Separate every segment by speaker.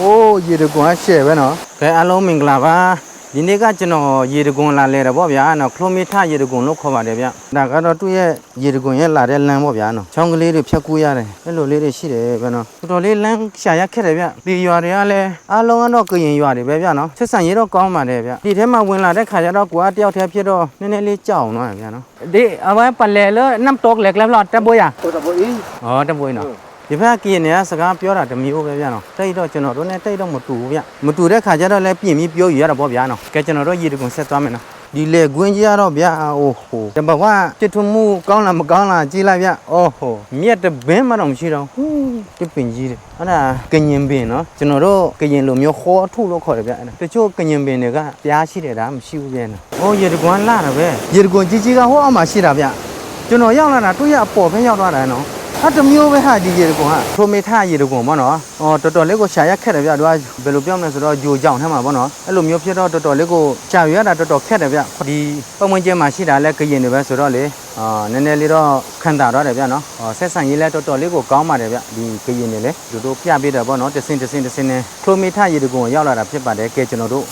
Speaker 1: အိုးရေတကွန်ရှယ်ပဲနော်ကဲအားလုံးမင်္ဂလာပါဒီနေ့ကကျွန်တော်ရေတကွန်လာလဲတယ်ပေါ့ဗျာနော်ကလိုမီတာရေတကွန်လို့ခေါ်ပါတယ်ဗျဒါကတော့သူ့ရဲ့ရေတကွန်ရဲ့လာတဲ့လမ်းပေါ့ဗျာနော်ချောင်းကလေးတွေဖြတ်ကူးရတယ်အဲ့လိုလေးတွေရှိတယ်ဗျနော်တော်တော်လေးလမ်းရှာရက်ခက်တယ်ဗျဒီရွာတွေကလည်းအားလုံးကတော့ကရင်ရွာတွေပဲဗျနော်ဆက်ဆံရေးတော့ကောင်းပါတယ်ဗျဒီထဲမှာဝင်လာတဲ့ခါကျတော့ကိုကတယောက်တည်းဖြစ်တော့နည်းနည်းလေးကြောက်တော့ဗျာနော်ဒီအဝဲပလဲလို့နမ်တော့လက်လက်လောက်တက်ပေါ်ရ
Speaker 2: ဟုတ်တယ်ပေါ့အေး
Speaker 1: ဟောတက်ပွေးနော် ဒီဘက်ကရင်တွေကစကားပြောတာတစ်မျိုးပဲဗျာနော်တိတ်တော့ကျွန်တော်တို့နဲ့တိတ်တော့မတူဘူးဗျမတူတဲ့ခါကျတော့လည်းပြင်ပြီးပြောယူရတာပေါ့ဗျာနော်ကဲကျွန်တော်တို့ရေတကွန်ဆက်သွားမယ်နော်ဒီလေကွင်းကြီးကတော့ဗျာအိုးဟိုတပတ်ကတစ်ထွမှုကောင်းလားမကောင်းလားကြည့်လိုက်ဗျအိုးဟိုမြက်တဘင်းမတော့မရှိတော့ဟူးတစ်ပင်ကြီးတယ်အဲ့ဒါကရင်ပင်နော်ကျွန်တော်တို့ကရင်လိုမျိုးခေါ်အထုလို့ခေါ်တယ်ဗျအဲ့ဒါတချို့ကရင်ပင်တွေကပြားရှိတယ်ဒါမရှိဘူးဗျနော်ဟိုရေတကွန်လာတာပဲရေတကွန်ကြီးကြီးကဟိုအောက်မှာရှိတာဗျကျွန်တော်ရောက်လာတာတွေ့ရအပေါ်ပဲရောက်သွားတာနော် အတမျိုးပဲဟာဒီရေတကွန်ဟာထိုမေထရေတကွန်ပေါ့နော်။အော်တော်တော်လေးကိုရှာရက်ခက်တယ်ဗျ။သူကဘယ်လိုပြောမလဲဆိုတော့ဂျိုကြောင်ထဲမှာပေါ့နော်။အဲ့လိုမျိုးဖြစ်တော့တော်တော်လေးကိုရှာရရတာတော်တော်ခက်တယ်ဗျ။ဒီပတ်ဝန်းကျင်မှာရှိတာလဲကရင်တွေပဲဆိုတော့လေအာနည်းနည်းလေးတော့ခံတာတော့တယ်ဗျနော်။အော်ဆက်ဆံရေးလဲတော်တော်လေးကိုကောင်းပါတယ်ဗျ။ဒီကရင်တွေလေသူတို့ပြပေးတယ်ပေါ့နော်။တစ်စင်းတစ်စင်းတစ်စင်းနဲ့ထိုမေထရေတကွန်ကိုရောက်လာတာဖြစ်ပါတယ်။ကဲကျွန်တော်တို့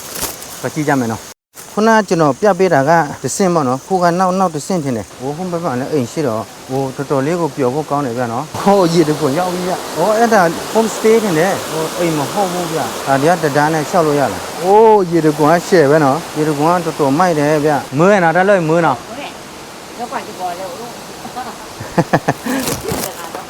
Speaker 1: ပကြည့်ကြမယ်နော်။ ခုနကကျွန်တော်ပြပေးတာကဒစင်ပေါ့နော်ခုကနောက်နောက်ဒစင်ထင်တယ်ဟိုဟုံးဘက်မှာလည်းအိမ်ရှိတော့ဟိုတော်တော်လေးကိုပျော်ဖို့ကောင်းတယ်ဗျနော်ဟိုရေတကွန်ရောက်ပြီဗျဟောအဲ့ဒါ home stay ထင်တယ်ဟိုအိမ်မဟုတ်ဘူးဗျဒါတရားတဒါနဲ့လျှောက်လို့ရလားအိုးရေတကွန်ကရှယ်ပဲနော်ရေတကွန်ကတော်တော်မိုက်တယ်ဗျမွေးနော်တက်လို့မွေးနော်
Speaker 3: တော့ကွာဒီပေါ်လေဦး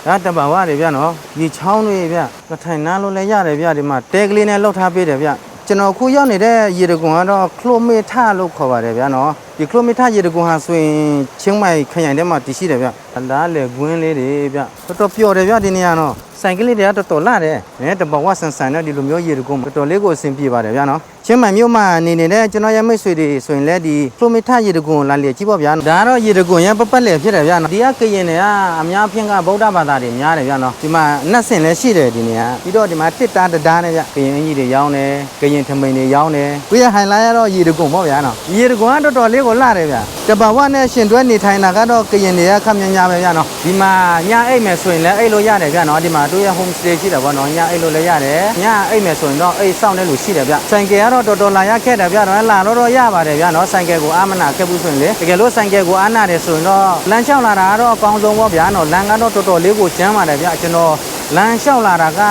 Speaker 1: ဒါတဘာဝတွေဗျနော်ဒီချောင်းတွေဗျကထိုင်နားလို့လည်းရတယ်ဗျဒီမှာတဲကလေးနဲ့လှုပ်ထားပေးတယ်ဗျ ကျွန်တော်ခုရောက်နေတဲ့ရေတကွန်ကတော့ခလိုမီတာလို့ခေါ်ပါတယ်ဗျနော်ဒီခလိုမီတာရေတကွန်ဟာဆိုရင်ချင်းမိုင်ခရိုင်ထဲမှာတည်ရှိတယ်ဗျအလားလေကွင်းလေးတွေဗျတော်တော်ပျော်တယ်ဗျဒီနေရာနော်ဆိုင်ကလေးတွေကတော်တော်လာတယ်အဲတဘဝဆန်ဆန်နဲ့ဒီလိုမျိုးရေတကွန်တော်တော်လေးကိုအဆင်ပြေပါတယ်ဗျနော်ချင်းမိုင်မြို့မှာနေနေတဲ့ကျွန်တော်ရဲ့မိတ်ဆွေတွေဆိုရင်လည်းဒီခလိုမီတာရေတကွန်လာလေကြည့်ပေါ့ဗျာဒါကတော့ရေတကွန်ရဲ့ပပတ်လေဖြစ်တယ်ဗျနော်ဒီကကရင်တွေကအများဖြင့်ကဗုဒ္ဓဘာသာတွေများတယ်ဗျနော်ဒီမှာအနတ်စင်လည်းရှိတယ်ဒီနေရာပြီးတော့ဒီမှာတစ်တာတဒါနဲ့ဗျကရင်အင်ကြီးတွေရောင်းတယ်ကရင်ထမိန်တွေရောင်းတယ်ပြီးရဟိုင်လိုင်းကတော့ရေတကွန်ပေါ့ဗျာနော်ရေတကွန်ကတော်တော်လေးကိုလှတယ်ဗျတဘာဝနဲ့ရှင်တွဲနေထိုင်တာကတော့ကရင်တွေကခပ်များများပဲဗျနော်ဒီမှာညအိတ်မယ်ဆိုရင်လည်းအိတ်လို့ရတယ်ဗျနော်ဒီမှာတို့ရဲ့ home stay ရှိတယ်ပေါ့နော်ညအိတ်လို့လည်းရတယ်ညအိတ်မယ်ဆိုရင်တော့အိတ်စောင့်တဲ့လူရှိတယ်ဗျဆိုင်ကယ်ကတော့တော်တော်လာရခဲ့တယ်ဗျနော်လာတော့တော့ရပါတယ်ဗျနော်ဆိုင်ကယ်ကိုအာမနာခဲ့ဘူးဆိုရင်လေတကယ်လို့ဆိုင်ကယ်ကိုအာနာတယ်ဆိုရင်တော့လမ်းလျှောက်လာတာကတော့အကောင်းဆုံးပေါ့ဗျာနော်လမ်းကတော့တော်တော်လေးကိုကျန်းပါတယ်ဗျကျွန်တော် လမ်းလျှောက်လာတာက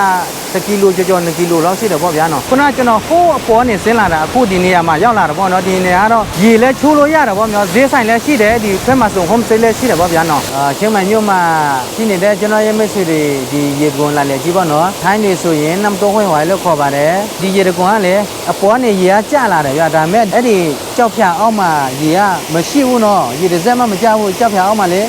Speaker 1: 1ကီလိုကျော်ကျော်2ကီလိုလောက်ရှိတယ်ပေါ့ဗျာနော်ခုနကကျွန်တော်ဟိုးအပေါ်နေဆင်းလာတာအခုဒီနေရာမှာရောက်လာတာပေါ့နော်ဒီနေရာကတော့ရေလဲချိုးလို့ရတယ်ပေါ့မျိုးဈေးဆိုင်လည်းရှိတယ်ဒီဖက်မှာဆို home stay လည်းရှိတယ်ပေါ့ဗျာနော်အာချင်းမိုင်မြို့မှာရှိနေတဲ့ကျွန်တော်ရဲ့မိတ်ဆွေတွေဒီရေကွန်လာလေကြီးပေါ့နော်ထိုင်းနေဆိုရင်နမ်တော့ဝိုင်းဝိုင်းလို့ခေါ်ပါတယ်ဒီရေကွန်ကလည်းအပေါ်နေရေကကျလာတယ်ဗျာဒါပေမဲ့အဲ့ဒီကြောက်ဖြာအောက်မှာရေကမရှိဘူးနော်ရေတစ်စက်မှမကျဘူးကြောက်ဖြာအောက်မှာလေ